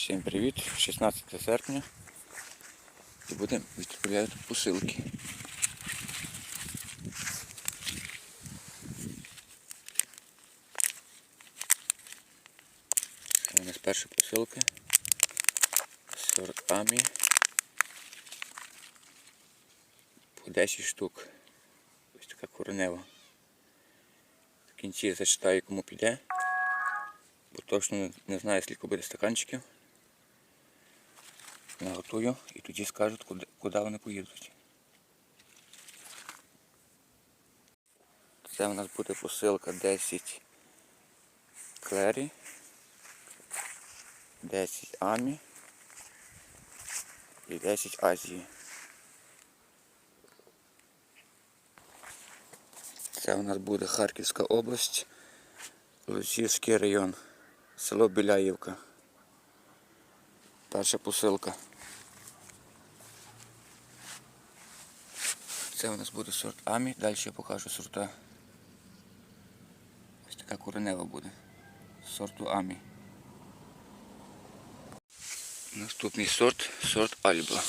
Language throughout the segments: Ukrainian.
Всім привіт! 16 серпня і будемо відправляти посилки. У нас перша посилка. Сорт Амі. По 10 штук. Ось така коренева. В кінці я зачитаю кому піде. Бо точно не знаю, скільки буде стаканчиків. Наготую і тоді скажуть, куди, куди вони поїдуть. Це у нас буде посилка 10 клері, 10 амі і 10 Азії. Це у нас буде Харківська область, Лучівський район, село Біляївка. Перша посилка. Це у нас буде сорт Амі, далі я покажу сорта. Ось така коренева буде. Сорту Амі. Наступний сорт сорт Альба.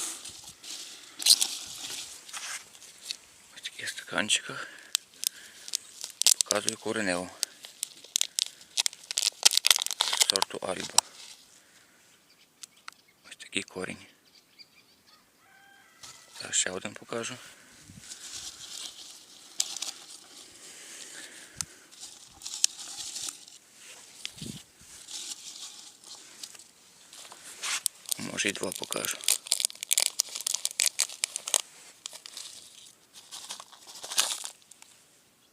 Ось таких стаканчиках. Показую кореневу. Сорту Альба. Ось такий корінь. Зараз ще один покажу. Може і два покажу.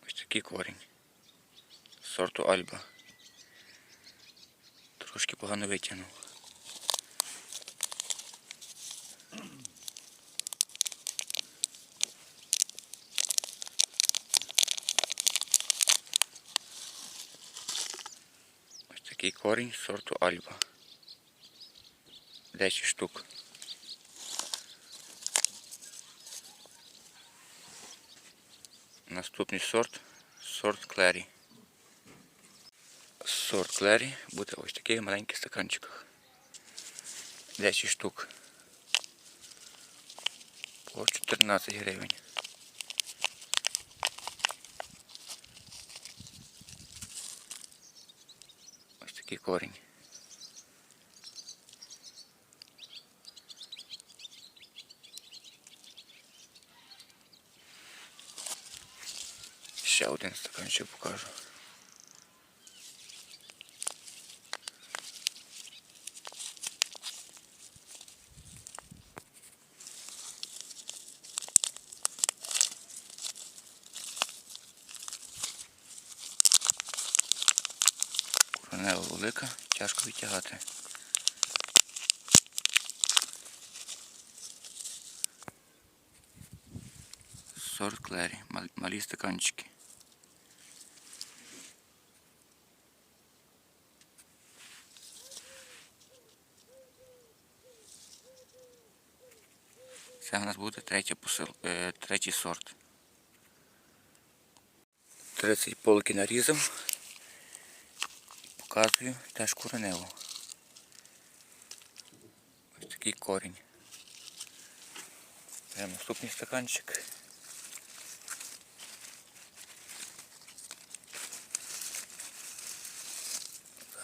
Ось такий корінь. Сорту Альба. Трошки погано витягнув. Ось такий корінь сорту Альба. 10 штук. Наступний сорт сорт Клері. Сорт Клері буде ось в таких маленьких стаканчиках. 10 штук. По 14 гривень. Ось такий корінь. Ще один стаканчик покажу. Коронева велика, тяжко витягати. Сорт Клері, малі стаканчики. Це у нас буде третя посил, е, третій сорт. 30 полки нарізав. Показую теж кореневу. Ось такий корінь. Беремо наступний стаканчик.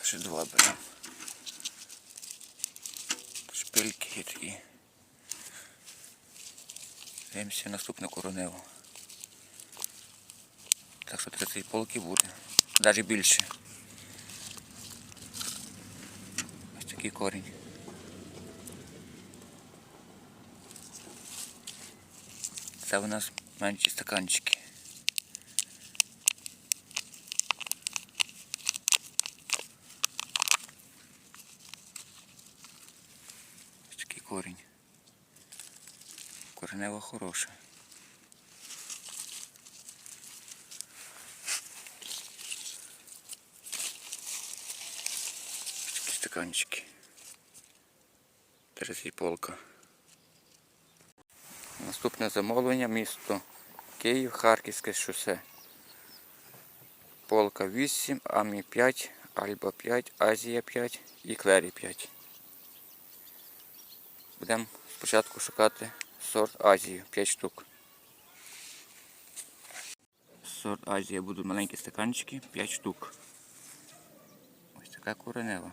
Ще два беремо. Дивимося наступну короневу. Так що 30 полки буде. Навіть більше. Ось такий корінь. Це у нас менші стаканчики. Ось такий корінь. Коренева хороша. Такі стаканчики. 30 полка. Наступне замовлення місто Київ, Харківське шосе. Полка 8, Амі 5, Альба 5, Азія 5 і Клері 5. Будемо спочатку шукати сорт Азію 5 штук. Сорт Азія будуть маленькі стаканчики 5 штук. Ось така коренева.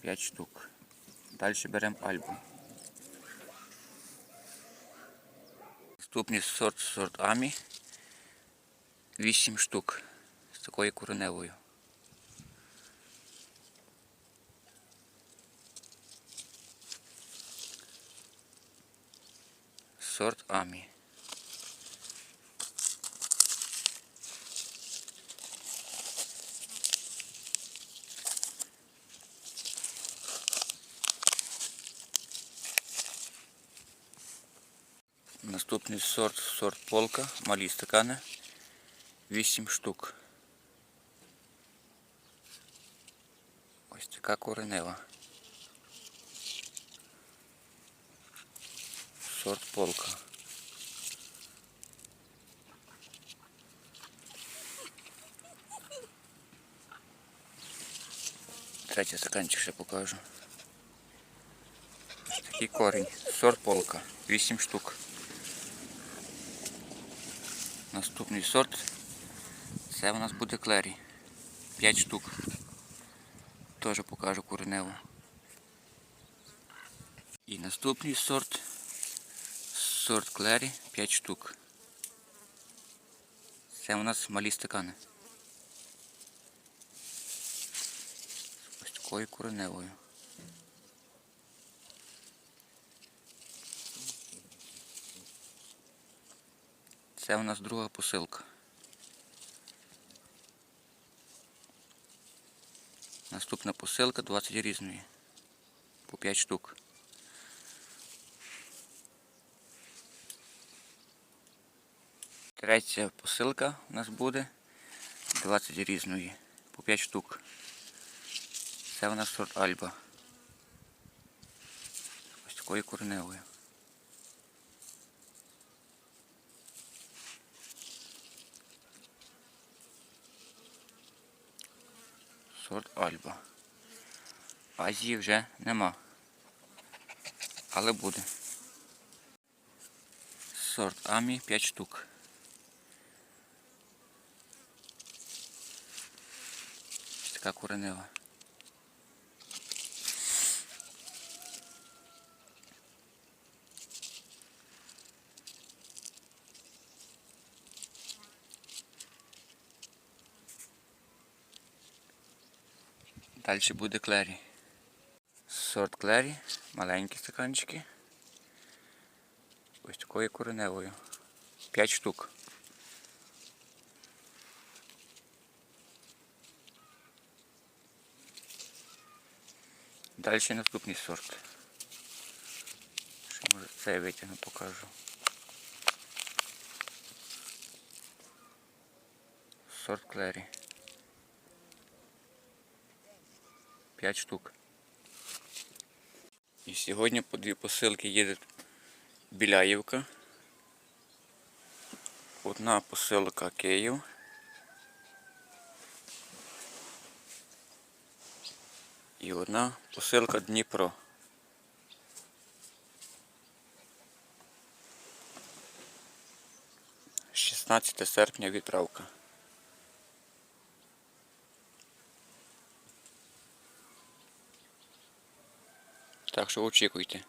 П'ять штук. Далі беремо альбу. Наступний сорт сорт Амі. 8 штук з такою кореневою. Сорт Амі. Наступний сорт сорт полка, малі стакани. 8 штук. Ось така коренева. Сорт полка. Третій стаканчик ще покажу. Ось такий корінь. Сорт полка. 8 штук. Наступний сорт це у нас буде клері. 5 штук. Теж покажу кореневу. І наступний сорт. Сорт клері 5 штук. Це у нас малі стакани. Ось такою кореневою. Це у нас друга посилка. Наступна посилка 20 різної. По 5 штук. Третя посилка у нас буде 20 різної. По 5 штук. Це у нас сорт Альба. Ось такою кореневою. Сорт Альба. Азії вже нема. Але буде. Сорт Амі 5 штук. Така коренева. Далі буде клері. Сорт клері, маленькі стаканчики. Ось такою кореневою. 5 штук. Далі наступний сорт. Ще може цей витягну покажу. Сорт клері. 5 штук. І сьогодні по дві посилки їде Біляївка. Одна посилка Київ. Одна посилка Дніпро. Шістнадцяте серпня відправка. Так що очікуйте.